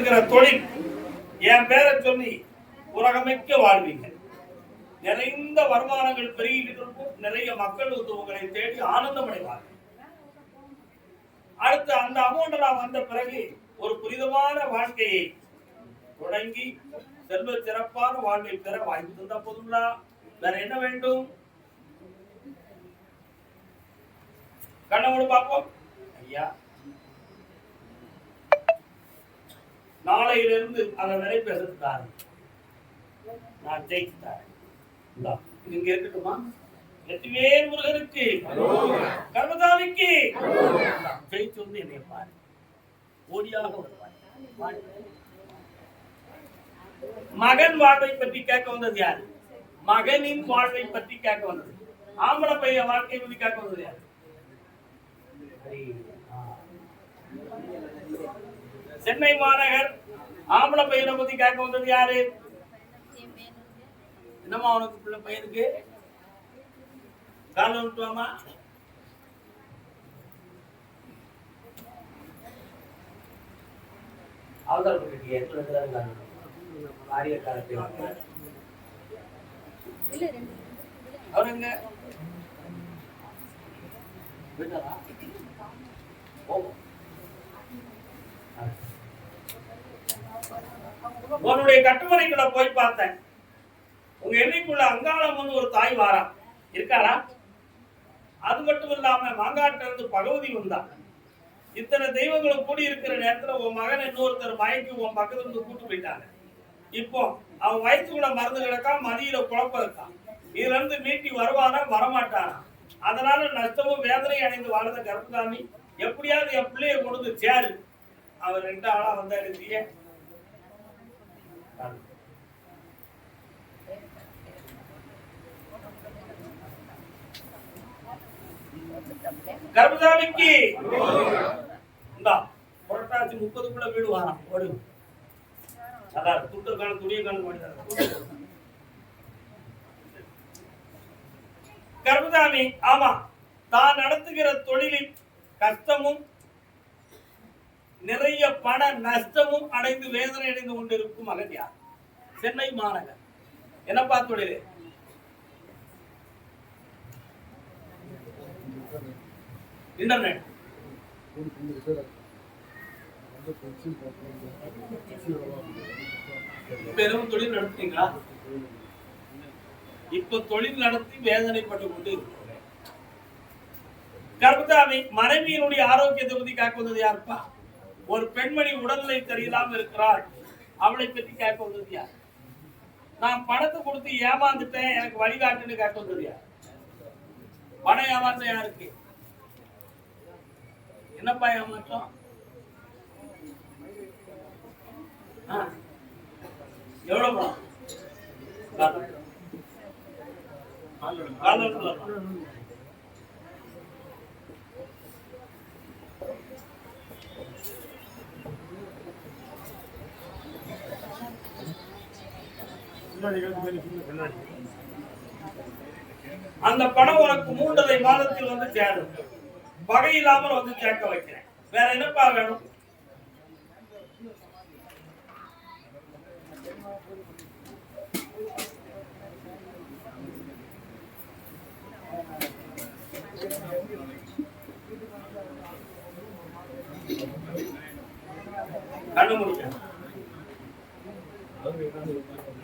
நடத்துகிற தொழில் என் பேரை சொல்லி உலகமைக்க வாழ்வீங்க. நிறைந்த வருமானங்கள் பெருகிட்டு இருக்கும். நிறைய மக்கள் வந்து உங்களை தேடி ஆனந்தம் அடைவார்கள் அடுத்து அந்த அமௌண்ட் நான் வந்த பிறகு ஒரு புனிதமான வாழ்க்கையை தொடங்கி செல்வ சிறப்பான வாழ்வை பெற வாய்ப்பு தந்தா போதுங்களா வேற என்ன வேண்டும்? கண்ணமோடு பார்ப்போம். ஐயா. நாளையிலிருந்து அதை வரை நான் ஜெயிச்சுட்டாரு இங்க இருக்கட்டுமா? வெற்றிவேல் முருகனுக்கு கர்மதாமிக்கு இந்தா, ஜெயிச்சு வந்து என்னை பாரு. ஓடியாக வருவார் மகன் வாழ்வை பற்றி கேட்க வந்தது யாரு? மகனின் வாழ்வை பற்றி கேட்க வந்தது. ஆம்பளை பையன் வாழ்க்கை பற்றி கேட்க வந்தது யாரு? சென்னை மாநகர் ஆம்பளை பையனை பத்தி கேட்க வந்தது யாரு? என்னம்மா அவனுக்கு பிள்ளை பையனுக்கு? காலம் விட்டுவாமா அவசரப்பட்டு எத்தனை ஆரிய காலத்தில் அவர் எங்க? உன்னுடைய கட்டுமனைக்குள்ள போய் பார்த்தேன். உங்க எண்ணிக்குள்ள அங்காளம்னு ஒரு தாய் வாரா. இருக்காரா? அது மட்டும் இல்லாம மாங்காட்டுல இருந்து பகவதி வந்தா. இத்தனை தெய்வங்களும் கூடி இருக்கிற நேரத்துல உன் மகன் இன்னொருத்தர் மயக்கி உன் பக்கத்துல இருந்து கூட்டு போயிட்டாங்க. இப்போ அவன் வயிற்றுக்குள்ள மருந்து கிடக்கான் மதியில குழப்பம் இருக்கான் இதுல இருந்து மீட்டி வருவானா வரமாட்டானா அதனால நஷ்டமும் வேதனையும் அடைந்து வாழ்ந்த கருப்பசாமி எப்படியாவது என் பிள்ளைய கொண்டு சேரு. அவர் ரெண்டு ஆளா வந்தா எழுதிய கருப்பசாமிக்கு இந்தா புரட்டாசி முப்பதுக்குள்ள வீடு வாரம் ஓடு. அதான் துட்டு காண துணியை காண மாட்டேன் கர்மதாமி ஆமா தான் நடத்துகிற தொழிலில் கஷ்டமும் நிறைய பண நஷ்டமும் அடைந்து வேதனை அடைந்து கொண்டிருக்கும் மகன் சென்னை மாநகர். என்னப்பா தொழில்? இன்டர்நெட் பெரும் தொழில் நடத்துறீங்களா? இப்ப தொழில் நடத்தி வேதனைப்பட்டு கொண்டு கர்ப்பதாமி மனைவியினுடைய ஆரோக்கியத்தை பத்தி கேட்க வந்தது யாருப்பா? ஒரு பெண்மணி உடல்நிலை சரியில்லாம இருக்கிறாள். அவளை பத்தி கேட்க வந்தது யார்? நான் பணத்தை கொடுத்து ஏமாந்துட்டேன் எனக்கு வழிகாட்டுன்னு கேட்க வந்தது யார் பணம் ஏமாற்றம் யாருக்கு என்னப்பா ஏமாற்றம்? ஆ. எவ்வளவு பணம் கால் அந்த பணம் உனக்கு மூன்றரை மாதத்தில் வந்து சேரும். பகை இல்லாமல் வந்து சேர்க்க வைக்கிறேன். வேற என்னப்பா வேணும்? கண்ணு முடிக்க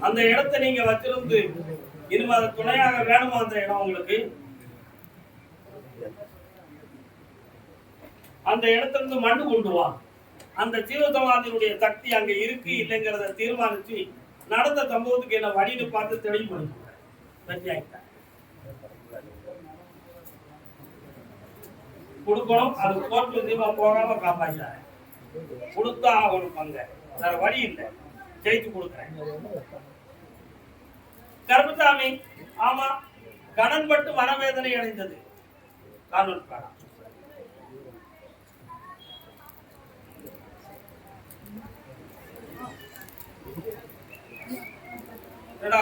அந்த இடத்தை நீங்க வச்சிருந்து இனிமே அது துணையாக வேணுமா அந்த இடம் உங்களுக்கு? அந்த இடத்திலிருந்து மண்ணு கொண்டு வா. அந்த ஜீவசமாதியினுடைய சக்தி அங்க இருக்கு இல்லைங்கிறத தீர்மானிச்சு நடந்த சம்பவத்துக்கு என்ன வழின்னு பார்த்து தெளிவு பண்ணி. கொடுக்கணும். அது கோர்ட்டு தீபா போகாம காப்பாற்ற கொடுத்தா ஆகணும் பங்க. வேற வழி இல்லை. ஜெயிச்சு கொடுக்குறேன். கர்மசாமி ஆமா கணன் பட்டு மனவேதனை அடைந்தது. காரணம் காணா என்னடா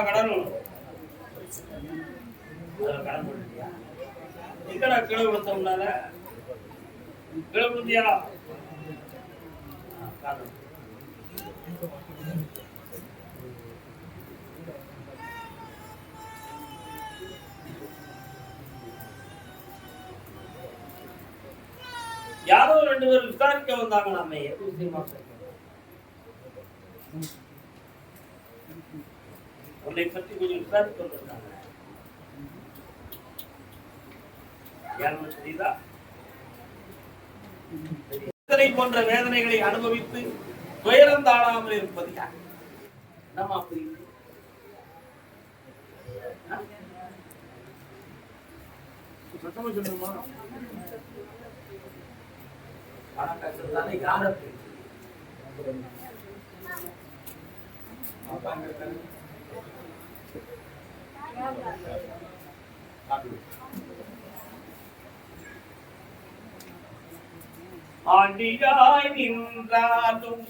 எங்கடா கீழே விழுத்தோம்னால கீழே விழுந்தியா காரணம். யாரோ ரெண்டு பேர் விசாரிக்க வந்தாங்க நாம உன்னை பற்றி கொஞ்சம் விசாரிக்க வந்திருக்காங்க. யாருன்னு தெரியுதா? போன்ற வேதனைகளை அனுபவித்து துயரம் தாழாமல் இருப்பது யார் என்னமா அப்படி இல்லை. ஆ? பணம் கஷ்டத்தானே ஆண்டியாய் நின்றாலும்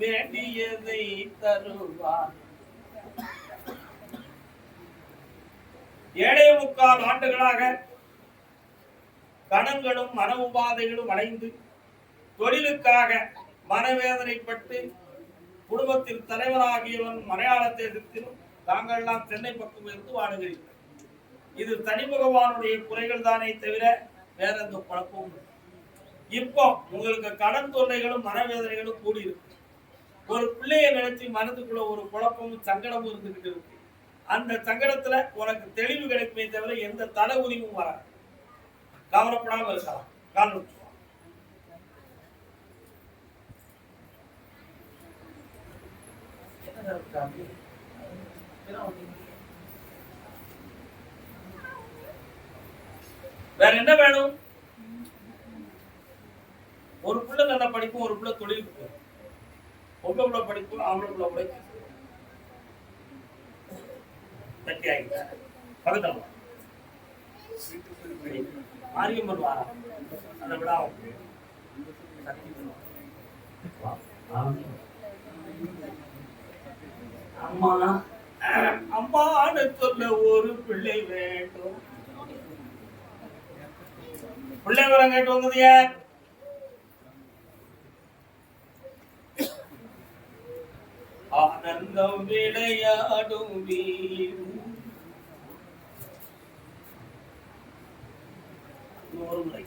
வேண்டியதை தருவார். ஏழே முக்கால் ஆண்டுகளாக கணங்களும் மன உபாதைகளும் அடைந்து தொழிலுக்காக மனவேதனைப்பட்டு குடும்பத்தில் தலைவராகியவன் மலையாள தேசத்திலும் தாங்கள்லாம் சென்னை பக்கம் இருந்து வாடுகிறீர்கள் இது தனி பகவானுடைய குறைகள் தானே தவிர வேற எந்த குழப்பமும் இப்போ உங்களுக்கு கடன் தொல்லைகளும் மனவேதனைகளும் கூடியிருக்கு. ஒரு பிள்ளைய நினைச்சு மனதுக்குள்ள ஒரு குழப்பமும் சங்கடமும் இருந்துகிட்டு இருக்கு. அந்த சங்கடத்துல உனக்கு தெளிவு கிடைக்குமே தவிர எந்த தட உரிமும் வராது. கவலைப்படாம இருக்கலாம். கால் வேற என்ன வேணும்? ஒரு பிள்ளை நல்லா படிக்கும் ஒரு பிள்ளை தொழிலுக்கு போகும். பொம்பளை பிள்ளை படிக்கும் ஆம்பளை பிள்ளை உழைக்கும் கட்டி ஆகிட்டார் பக்கத்தில் மாரியம்மன் வாரா அந்த விழா சக்தி அம்மா அம்மான்னு சொல்ல ஒரு பிள்ளை வேண்டும். பிள்ளை வரம் கேட்டு வந்தது யார்? ஆனந்தம் விளையாடும் வீடு ஒரு முறை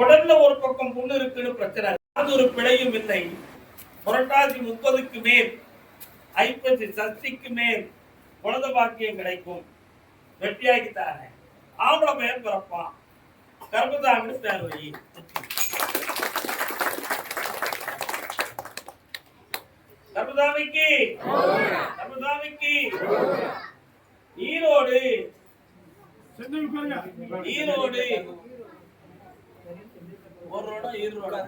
உடல்ல ஒரு பக்கம் புண்ணு இருக்குன்னு பிரச்சனை அது ஒரு பிழையும் இல்லை. புரட்டாசி முப்பதுக்கு மேல் ஐப்பசி சஷ்டிக்கு மேல் குழந்த பாக்கியம் கிடைக்கும். வெட்டியாக்கி ஆம்பளை பெயர் பிறப்பான். கர்ப்பதாங்கன்னு பேர் வை. கர்ப்பதாமிக்கு கர்ப்பதாமிக்கு ஈரோடு ஈரோடு ஒரு ரோடா இரு ரோடா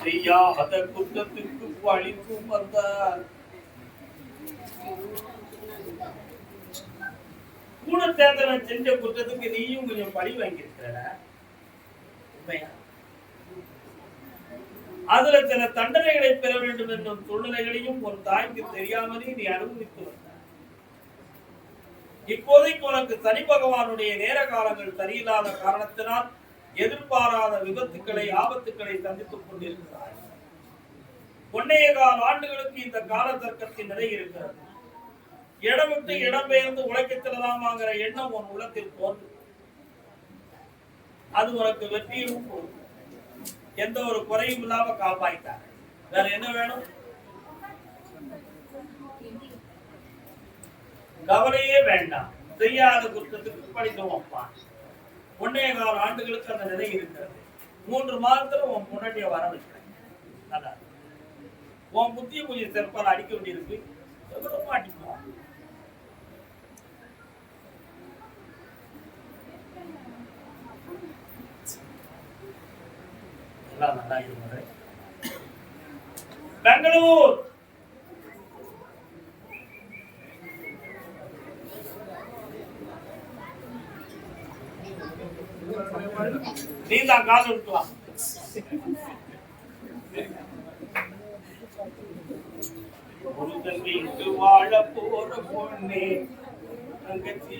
செய்யாத குற்றத்திற்கு பழிக்கும் வந்தார். கூட செஞ்ச குற்றத்துக்கு நீயும் கொஞ்சம் பழி வாங்கியிருக்கிற உண்மையா? அதுல சில தண்டனைகளை பெற வேண்டும் என்னும் சூழ்நிலைகளையும் ஒரு தாய்க்கு தெரியாமலே நீ அனுபவித்து வந்த இப்போதைக்கு உனக்கு சனி பகவானுடைய நேர காலங்கள் சரியில்லாத காரணத்தினால் எதிர்பாராத விபத்துக்களை ஆபத்துக்களை சந்தித்துக் கொண்டிருக்கிறார் ஒன்னைய ஆண்டுகளுக்கு இந்த கால தர்க்கத்தின் நிலை இருக்கிறது. இடம் விட்டு இடம் பெயர்ந்து உழைக்கச் எண்ணம் உன் உலகத்தில் தோன்றும். அது உனக்கு வெற்றியும் எந்த ஒரு குறையும் இல்லாம காப்பாய்த்தார். வேற என்ன வேணும்? கவலையே வேண்டாம். செய்யாத குற்றத்துக்கு படிக்கும் வைப்பான் ஒன்னே கால ஆண்டுகளுக்கு அந்த நிலை இருக்கிறது. மூன்று மாதத்துல உன் முன்னாடியே வர வைக்கிறேன். நல்லா உன் புத்திய கொஞ்சம் சிறப்பாக அடிக்க வேண்டியிருக்கு. எவ்வளவு அடிப்போம் எல்லாம் நல்லா இருக்கிறேன் பெங்களூர்! நீ தான் காசு விட்டுலாம் வீட்டு வாழ போற பொண்ணே தங்கச்சி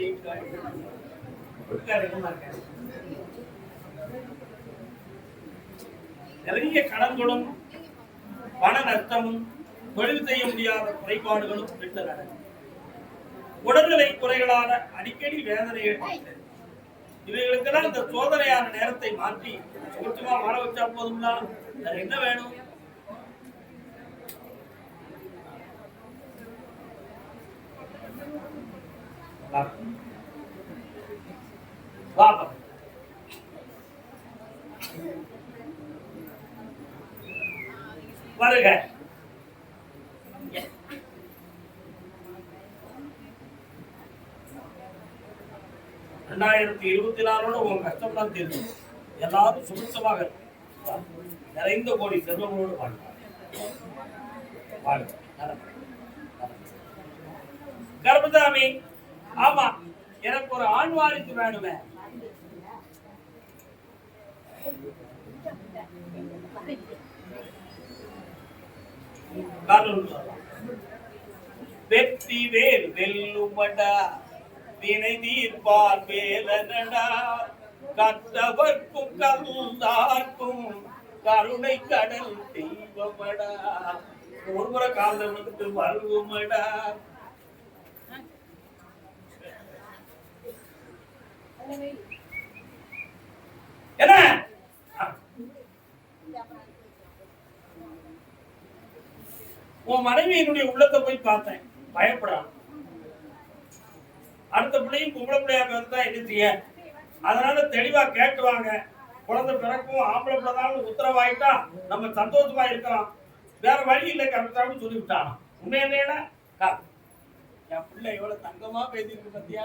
நிறைய கடன்களும் பண நஷ்டமும் தொழில் செய்ய முடியாத குறைபாடுகளும் பெற்று நடக்கும் உடல்நிலை குறைகளான அடிக்கடி வேதனை ஏற்பட்டது இவைகளுக்கெல்லாம் இந்த சோதனையான நேரத்தை மாற்றி சுத்தமா வாழ வச்சா போதும்னா வேற என்ன வேணும்? வருக. ரெண்டாயிரத்தி இருபத்தி நாலோட உங்க கஷ்டம்லாம் தெரியும் எல்லாரும் சுமிச்சமாக இருக்கும். நிறைந்த கோடி செல்வங்களோடு வாழ்வாங்க வாழ்க. ஆமா எனக்கு ஒரு ஆண் வாரிசு வேணுமே. வெற்றி வேல் வெல்லுமடா. வினை தீர்ப்பார் வேலனடா கற்றவர்க்கும் கருந்தார்க்கும் கருணை கடல் தெய்வமடா. ஒரு முறை காலில் வந்துட்டு வருவோமடா என்ன? உன் மனைவியினுடைய உள்ளத்தை போய் பார்த்தேன். பயப்படாம அடுத்த பிள்ளையும் பொம்பளை பிள்ளையா பிறந்தா என்ன செய்ய? அதனால தெளிவா கேட்டுவாங்க குழந்தை பிறக்கும் ஆம்பளை பிள்ளைதான் உத்தரவாயிட்டா நம்ம சந்தோஷமா இருக்கிறோம் வேற வழி இல்லை கரெக்டாக சொல்லி விட்டான் உண்மை என்ன என்? பிள்ளை எவ்வளவு தங்கமா பேசியிருக்கு பத்தியா?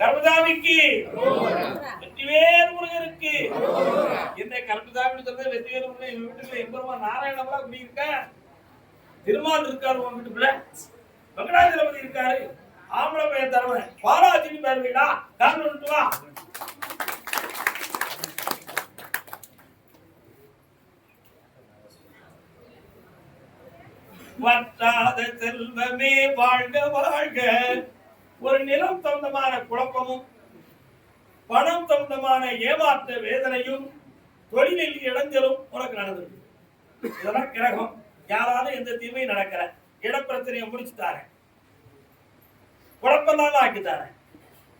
கர்மதாமிக்கு வெற்றிவேல் முருகருக்கு. என்ன கர்மசாமி சொல்றது வெற்றிவேல் முருகன். வீட்டுல எம்பெருமா நாராயணம்லாம் இப்படி இருக்க திருமால் இருக்காரு உன் வீட்டுக்குள்ள. வெங்கடாஜலபதி இருக்காரு. ஆம்பளை பையன் தருவன் பாலாஜினி பேர் வீடா. காரணம் வா வற்றாத செல்வமே வாழ்க வாழ்க. ஒரு நிலம் சொந்தமான குழப்பமும் பணம் சொந்தமான ஏமாற்ற வேதனையும் தொழிலில் இடைஞ்சலும் உனக்கு நடந்திருக்கு. இதெல்லாம் கிரகம். யாராலும் எந்த தீமையும் நடக்கிற இடப்பிரச்சனையை முடிச்சுட்டாரு ஆக்கி ஆக்கிட்டாரு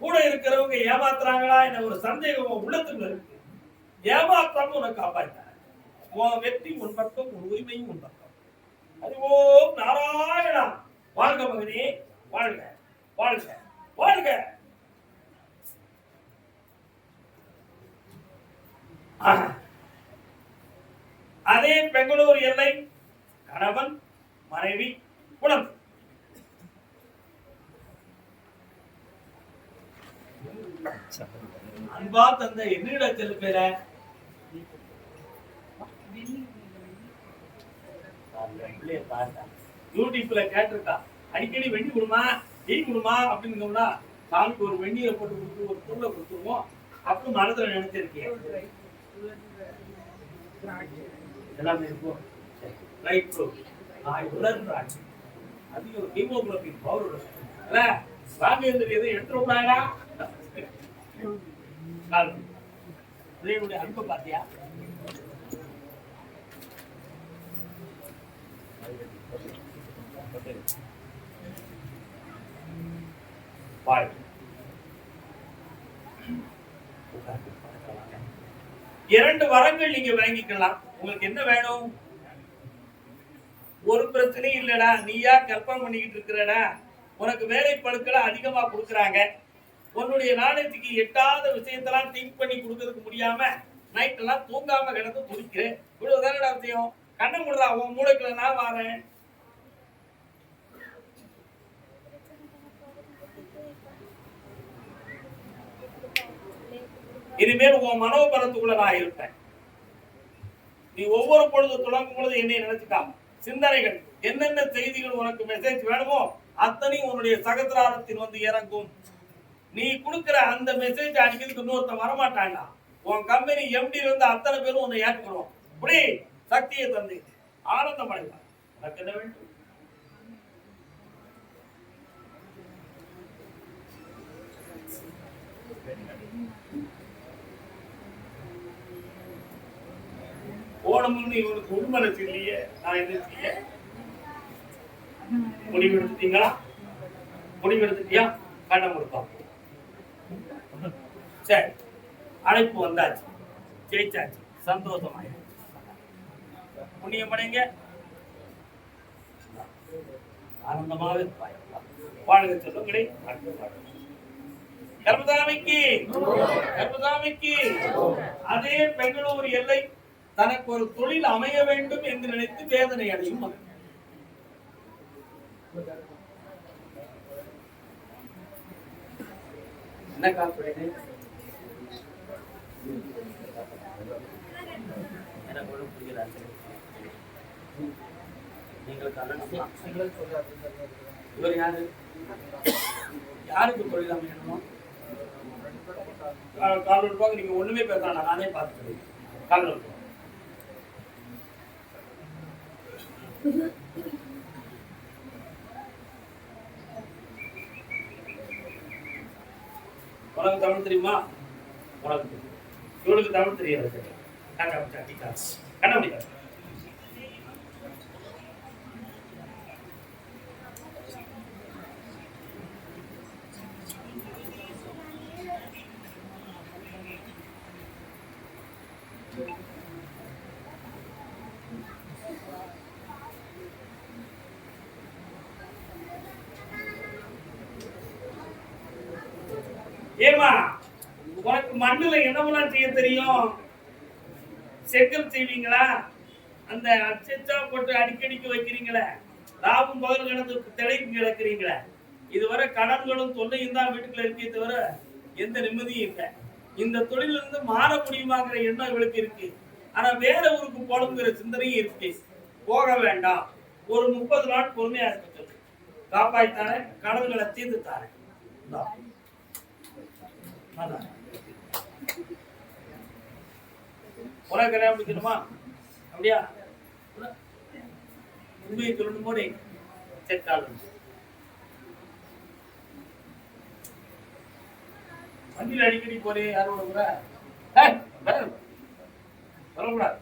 கூட இருக்கிறவங்க ஏமாத்துறாங்களா என்ற ஒரு சந்தேகம் உள்ளத்துல உள்ளத்துக்குள்ள இருக்கு ஏமாத்தாம உனக்கு காப்பாற்றாரு உன் வெற்றி உன் பக்கம் உன் உரிமையும் உன் பக்கம். அறிவோம் நாராயணா. வாழ்க மகனே வாழ்க வாழ்க வாழ்க. அதே பெங்களூர் எல்லை கணவன் மனைவி குழந்தை அன்பா தந்த என்னிட செல்பேர யூடியூப்ல கேட்டிருக்கா. அடிக்கடி வெண்ணி கொடுமா டீ கொடுமா அப்படின்னு சாமிக்கு ஒரு வெந்நீரை போட்டு கொடுத்து ஒரு பொருளை கொடுத்துருவோம். அப்படி மனதுல நினைச்சிருக்கேன். எல்லாமே இருக்கும் ரைட் ப்ரோ நான் அது ஒரு ஹீமோகுளோபின் பவர் இல்ல சாமி எதுவும் எடுத்துட அன்பு பிள்ளைகளுடைய அன்பை பார்த்தியா? இரண்டு வரங்கள் நீங்க வாங்கிக்கலாம் உங்களுக்கு என்ன வேணும்? ஒரு பிரச்சனையும் இல்லைடா. நீயா கற்பனை பண்ணிக்கிட்டு இருக்கிறடா. உனக்கு வேலை பழுக்களை அதிகமா கொடுக்குறாங்க. உன்னுடைய நாணயத்துக்கு எட்டாத விஷயத்தெல்லாம் திங்க் பண்ணி கொடுக்கறதுக்கு முடியாம நைட்டெல்லாம் தூங்காம கிடந்து துடிக்கிறேன் இவ்வளவு தானடா அவசியம் கண்ணை முடுறா உன் மூளைக்குள்ள நான் வாரேன். இனிமேல் உன் மனோபலத்துக்குள்ள நான் இருப்பேன். நீ ஒவ்வொரு பொழுது துளங்கும் பொழுது என்னை நினைச்சுக்காம. சிந்தனைகள் என்னென்ன செய்திகள் உனக்கு மெசேஜ் வேணுமோ அத்தனையும் உன்னுடைய சகசிராரத்தில் வந்து இறங்கும். நீ கொடுக்கிற அந்த மெசேஜ் அடிக்கிறதுக்கு இன்னொருத்தன் வரமாட்டான்டா. உன் கம்பெனி எம்டி இருந்து அத்தனை பேரும் உன்னை ஏற்றுக்கிறோம் இப்படி சக்தியை தந்தை ஆனந்தம் அடைவார் எனக்கு என்ன வேண்டும்? போனமுன்னு இவனுக்கு உண்மனசு இல்லையே நான் என்ன செய்ய? முடிவு எடுத்துட்டீங்களா முடிவு எடுத்துட்டியா கண்ணை கொடுப்பான் சரி அழைப்பு வந்தாச்சு ஜெயிச்சாச்சு சந்தோஷமாயிடுச்சு. புண்ணியம் படைங்க ஆனந்தமாக இருப்பாய் வாழ்க செல்வங்களே கர்மதாமிக்கு கர்மதாமிக்கு அதே பெங்களூர் எல்லை தனக்கு ஒரு தொழில் அமைய வேண்டும் என்று நினைத்து வேதனை அடையும் மகன் என்ன காப்பிடுது எனக்கு ஒன்றும் புரியல நீங்கள் இவர் யாரு யாருக்கு தொழில் அமையணுமோ கால் நீங்க ஒண்ணுமே பேசலாம் நானே பார்த்துக்கிறேன் கால் உனக்கு தமிழ் தெரியுமா? உனக்கு. தெரியும் இவளுக்கு தமிழ் தெரியாது. கண்டுபிடிக்காது என்னவெல்லாம் செய்ய தெரியும்? செங்கல் செய்வீங்களா? அந்த அச்சச்சா போட்டு அடிக்கடிக்கு வைக்கிறீங்களே. லாபம் பகல் கடந்து திளைக்கு கிடக்கிறீங்களே. இதுவரை கடன்களும் தொல்லையும் தான் வீட்டுக்குள்ள இருக்கே தவிர எந்த நிம்மதியும் இல்லை. இந்த தொழிலிருந்து மாற முடியுமாங்கிற எண்ணம் இவளுக்கு இருக்கு. ஆனா வேற ஊருக்கு போகணுங்கிற சிந்தனையும் இருக்கு. போக வேண்டாம். ஒரு முப்பது நாள் பொறுமையா இருக்க சொல்லு. காப்பாய்த்தாரேன் கடன்களை தீர்த்து தாரேன். உலக கல்யாணம் முடிக்கணுமா அப்படியா? உண்மையை சொல்லணும் போது செட்டாள் வண்டியில் அடிக்கடி போறே யாரோட கூட ஏய், வரக்கூடாது.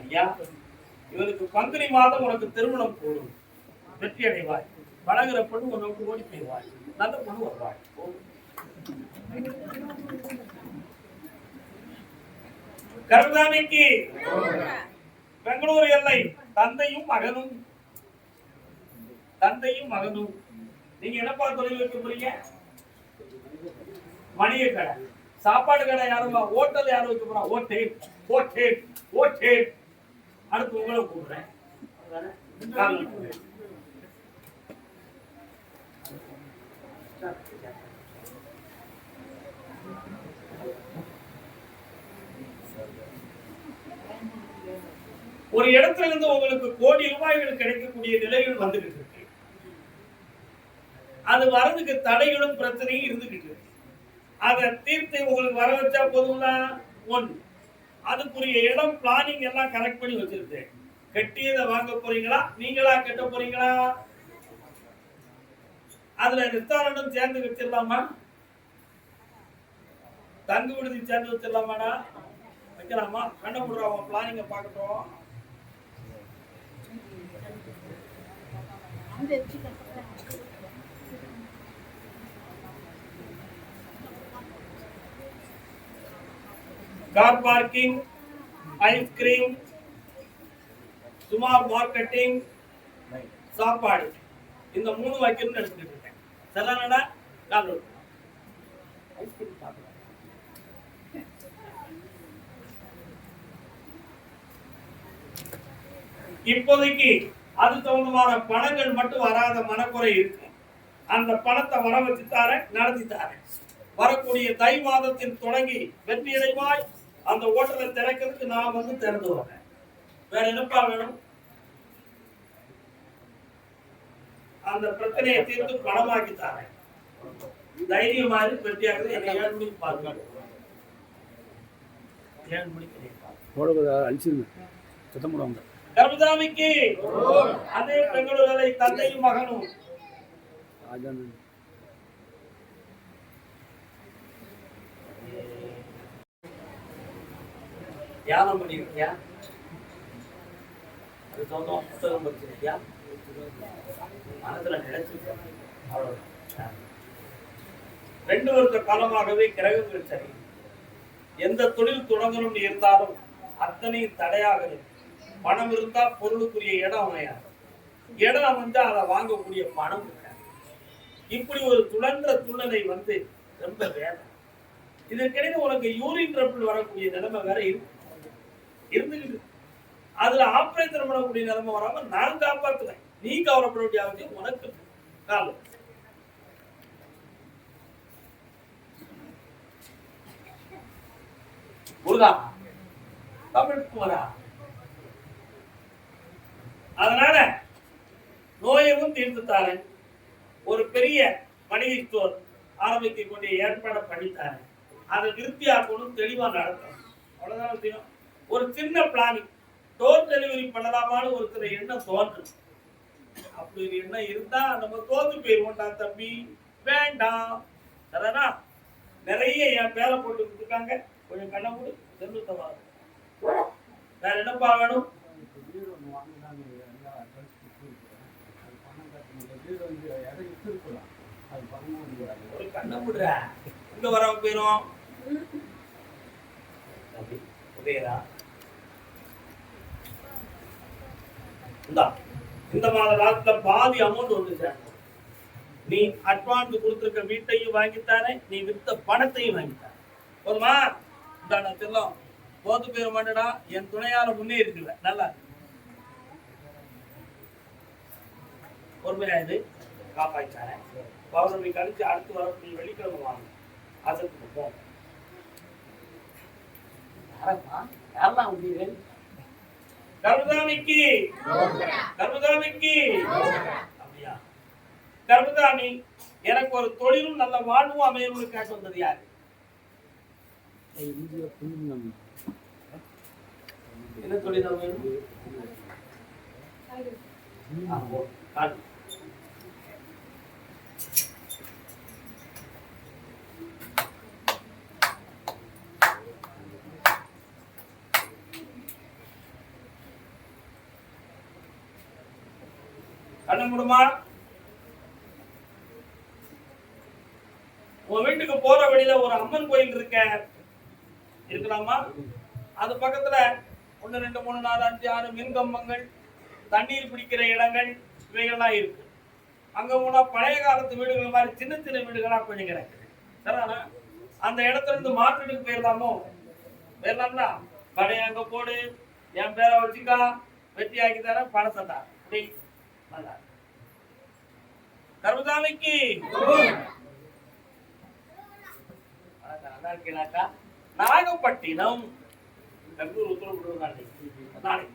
ஐயா இவனுக்கு பங்குனி மாதம் உனக்கு திருமணம் கூடும் வெற்றி அடைவாய் பழகுற பொண்ணு உனக்கு ஓடி போய்வாய் நல்ல பொண்ணு வருவாய். போ. கருதாமிக்கு பெங்களூர் எல்லை. தந்தையும் மகனும். தந்தையும் மகனும். நீங்க என்னப்பா தொழில் வைக்க போறீங்க? மணிக கடை. சாப்பாடு கடை யாரும் ஹோட்டல் யாரும் வைக்க போறா? ஹோட்டேல். ஹோட்டேல். ஹோட்டேல். அடுத்து உங்களை கூப்பிடுறேன். Thank you. ஒரு இடத்துல இருந்து உங்களுக்கு கோடி ரூபாய்கள் கிடைக்கக்கூடிய நிலைகள் வந்துகிட்டு இருக்கு. அது வரதுக்கு தடைகளும் பிரச்சனையும் இருந்துகிட்டு இருக்கு. அதை தீர்த்து உங்களுக்கு வர வச்சா போதும்னா ஒன் அதுக்குரிய இடம் பிளானிங் எல்லாம் கரெக்ட் பண்ணி வச்சிருக்கு கட்டியதை வாங்க போறீங்களா? நீங்களா கட்ட போறீங்களா? அதுல ரெஸ்டாரண்ட்டும் சேர்ந்து வச்சிடலாமா? தங்கு விடுதி சேர்ந்து வச்சிடலாமாடா? வைக்கலாமா? கண்டுபிடுறோம் பிளானிங்க பார்க்கட்டும். கார் பார்க்கிங் ஐஸ்கிரீம் சுமார் மார்க்கெட்டிங் சாப்பாடு. இந்த மூணு வைக்கணும்னு எடுத்துக்கிட்டு இருக்கேன். சரிதானடா? நான் ஐஸ்கிரீம் சாப்பிடுறேன் இப்போதைக்கு அது தகுந்தமான பணங்கள் மட்டும் வராத மனக்குறை இருக்கு அந்த பணத்தை வர வச்சு நடத்தித்தார வரக்கூடிய தை மாதத்தில் தொடங்கி வெற்றி அடைவாய் அந்த ஓட்டலை திறக்கிறதுக்கு நான் வந்து திறந்து வரேன். வேற என்னப்பா வேணும்? அந்த பிரச்சனையை தீர்த்து பணமாக்கி தாரேன். தைரியமாக வெற்றியாகிறது என்னை ஏழு மணிக்கு பாருங்க ஏழு மணிக்கு அழிச்சிருங்க. சுத்தம் போடுவாங்க கருதாமிக்கு அதே பெங்களூரை தந்தையும் மகனும். ராஜான் தியானம் பண்ணிருக்கியா அது சொந்தம் புத்தகம் படிச்சிருக்கியா? மனதுல நினைச்சிருக்க அவ்வளவுதான். ரெண்டு வருஷ காலமாகவே கிரகங்கள் சரி. எந்த தொழில் தொடங்கணும்னு இருந்தாலும் அத்தனை தடையாக இருக்கு. பணம் இருந்தா பொருளுக்குரிய இடம் அமையாது இடம் வந்து அதை வாங்கக்கூடிய பணம் இப்படி ஒரு துளன்ற சூழ்நிலை வந்து ரொம்ப வேலை இதற்கிடையே உனக்கு யூரின் ட்ரபிள் வரக்கூடிய நிலைமை வேற இருக்கு. இருந்துகிட்டு அதுல ஆபரேஷன் பண்ணக்கூடிய நிலைமை வராம நான் காப்பாத்துவேன். நீ கவலைப்பட வேண்டிய அவசியம் உனக்கு காலம் முருகா தமிழ் குமரா அதனால நோயவும் தீர்த்துத்தாரு. ஒரு பெரிய மளிகை ஸ்டோர் ஆரம்பிக்கக்கூடிய ஏற்பாடை பண்ணித்தாரேன் அதை விருத்தியாக்கணும் தெளிவாக நடத்தணும். அவ்வளோதான் விஷயம். ஒரு சின்ன பிளானிங் டோர் டெலிவரி பண்ணலாமான்னு ஒரு சில எண்ணம் தோன்றும் அப்படி ஒரு எண்ணம் இருந்தா நம்ம தோத்து போயிருவோம்டா தம்பி. வேண்டாம். சரினா நிறைய என் பேரை போட்டு கொடுத்துருக்காங்க கொஞ்சம் கண்ண கொடு செல்லுத்தவாது வேற என்னப்பா வேணும்? ஒரு வரவங்க புரியுதா இந்தா இந்த மாத பாதி அமௌண்ட் வந்து சேரும் நீ அட்வான்ஸ் கொடுத்துருக்க வீட்டையும் வாங்கித்தானே நீ வித்த பணத்தையும் வாங்கித்தானே போதுமா இந்தாடா செல்லம் போத்து பேர் மாட்டடா என் துணையால முன்னே இருக்குல்ல நல்லா இருக்கு. பொறுமையா இது காப்பாய்ச்சானே பௌர்ணமி கழிச்சு அடுத்து வரக்கூடிய வெள்ளிக்கிழமை வாங்க. அதற்கு போ யாரம்மா? யாரெல்லாம் உண்டீர்கள் கருதாமிக்கு கருதாமிக்கு அப்படியா? கருதாமி எனக்கு ஒரு தொழிலும் நல்ல வாழ்வும் அமையணும்னு கேட்டு வந்தது யாரு? என்ன தொழில் அமையணும்? ஆ, உன் வீட்டுக்கு போற வழியில ஒரு அம்மன் கோயில் இருக்க. இருக்கலாமா? அது பக்கத்துல ஒண்ணு ரெண்டு மூணு நாலு அஞ்சு ஆறு மின்கம்பங்கள் தண்ணீர் பிடிக்கிற இடங்கள் இவைகள்லாம் இருக்கு. அங்க போனா பழைய காலத்து வீடுகள் மாதிரி சின்ன சின்ன வீடுகளா கொஞ்சம் கிடக்கு. சரிதானா? அந்த இடத்துல இருந்து மாற்றத்துக்கு போயிடலாமோ போயிடலாம்ல கடையை அங்க போடு என் பேரை வச்சுக்கா வெட்டி ஆக்கி தரேன் பணத்தை தான் அப்படி நல்லா அதான் நல்லா இருக்கீங்களாக்கா நாகப்பட்டினம். பெங்களூர் உத்தரவு நாளைக்கு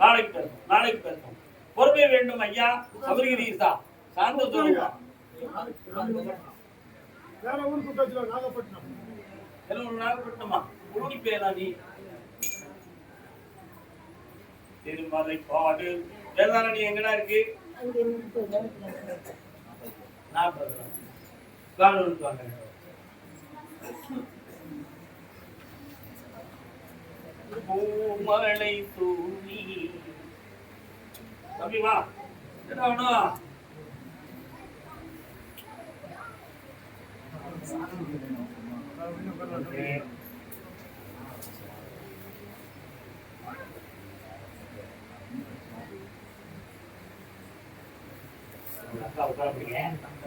நாளைக்கு பேசும் நாளைக்கு பேசும் பொறுமை வேண்டும் ஐயா. சபரிகிரீசா சார்ந்த வேற ஊருக்கு நாகப்பட்டினம். நாகப்பட்டினமா? குடி பேரா நீ? திருமலை பாடு. வேதாரணி எங்கடா இருக்கு? நாற்பது காலூருக்கு வாங்க பூமலை தூவி. தம்பி வா. என்ன வேணும்?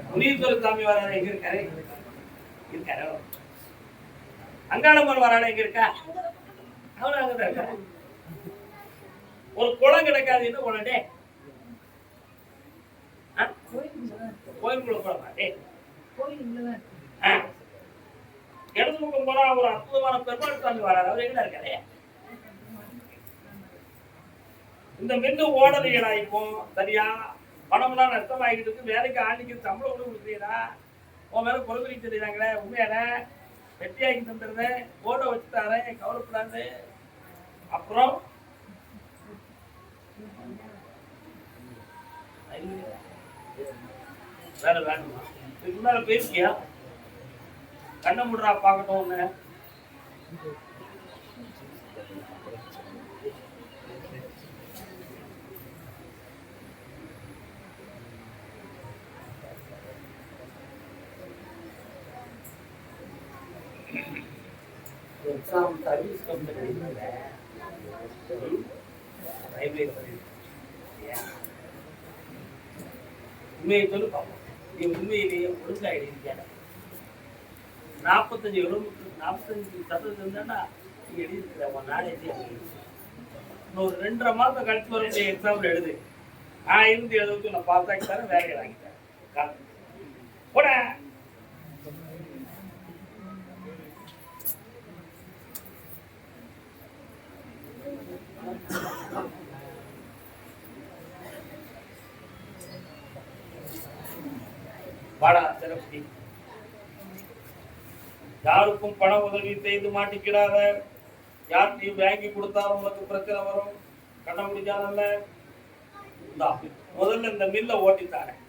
முனீஸ்வர சாமி வர எங்க இருக்காரு இருக்காரு அங்காளம்மன் வராள எங்க இருக்கா அவளும் அங்கதான் இருக்கா ஒரு குளம் கிடைக்காது என்ன குளம் டே ஆ? கோயிலுக்குள்ள குளமா டே ஆ. இடது பக்கம் போனா ஒரு அற்புதமான பெருமாள் சாமி வராரு அவர் எங்க இருக்காரு இந்த மின்னு ஓடலையடா இப்போ சரியா பணம்லாம் நஷ்டமாகிட்டு இருக்கு. வேலைக்கு ஆண்டிக்கு சம்பளம் கூட கொடுக்குறீடா உன் மேலே குறைபடி தெரியுறாங்களே உண்மையான வெட்டியாகி தந்துடுறேன் போட்டோ வச்சு தரேன் கவலைப்படாது. அப்புறம்? வேலை வேணுமா? இதுக்கு முன்னால பேசியா கண்ணை முடுறா பார்க்கட்டும் ஒன்று எக்ஸாம் சர்வீஸ் கம்பெனி உண்மையை சொல்லு பார்ப்போம் நீ உண்மையிலேயே ஒழுங்காக எழுதியிருக்கியா நாற்பத்தஞ்சு கிலோமீட்டர் நாற்பத்தஞ்சு சதவீதம் தானே நீ எழுதியிருக்கிற உன் நாலேஜே இன்னொரு ரெண்டரை மாதம் கழிச்சு வரக்கூடிய எக்ஸாமில் எழுது நான் இருந்து எழுதுக்கு நான் பாஸ் வேலையை வாங்கிட்டேன் போட வாடா சிறப்பி யாருக்கும் பண உதவி செய்து மாட்டிக்கிடாத யார்கிட்டையும் வாங்கி கொடுத்தா உங்களுக்கு பிரச்சனை வரும். கண்ண முடிஞ்சாதல்ல? முதல்ல இந்த மில்ல ஓட்டித்தாரேன்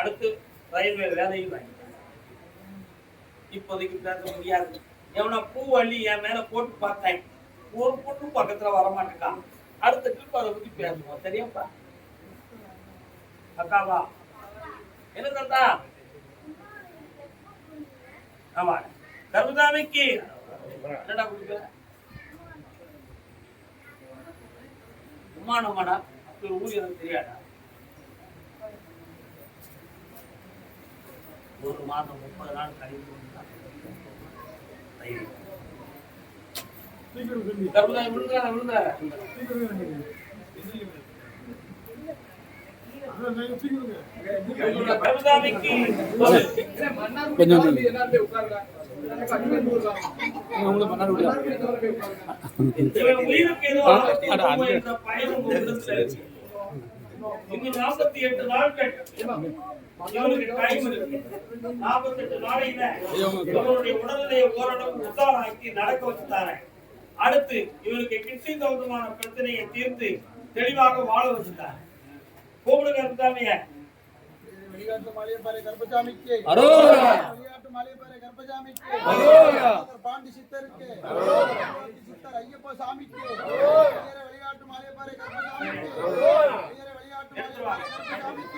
அடுத்து ரயில்வே வேலையும் வாங்கி தரேன். இப்போதைக்கு பேச முடியாது. எவனா பூ அள்ளி என் மேல போட்டு பார்த்தேன். ஒரு பொண்ணு பக்கத்துல வரமாட்டேக்கான் அடுத்த ட்ரிப் அதை பத்தி பேசுவோம். சரியாப்பா? அக்காவா? என்ன தாத்தா? ஆமா. கருதாமிக்கு என்னடா கொடுக்குற? உமானமாடா அப்படி ஊர் எனக்கு தெரியாடா ஒரு மாதம் முப்பது நாள் கழிவு சீக்கிரம் சொல்லி கருதாமி விழுந்துறாத விழுந்துறாத சீக்கிரம் சொல்லி. அதான் நான் சீக்கிரங்க. கருதாமிக்கு கொஞ்சம் உங்களுக்கு பண்ணாரு விடுயா இவன் உயிருக்கு ஏதோ ஆபத்து இருக்குமோ என்ற பயம் உங்க உள்ளத்துல இன்னும் நாற்பத்தி எட்டு நாட்கள் இவனுக்கு டைம் இருக்கு நாற்பத்தெட்டு நாளையில இவனுடைய உடல்நிலையை ஓரளவு உத்தாராக்கி நடக்க வச்சு தரேன் அடுத்து இவனுக்கு கிட்னி சம்பந்தமான பிரச்சனையை தீர்த்து தெளிவாக வாழ வச்சுட்டாங்க கோபுர கருப்பசாமிய பாண்டி சித்தருக்கு சித்தர் ஐயப்பா சாமிக்கு விளையாட்டு மாலையப்பாறை கருப்பசாமிக்கு விளையாட்டு மாலையப்பாறை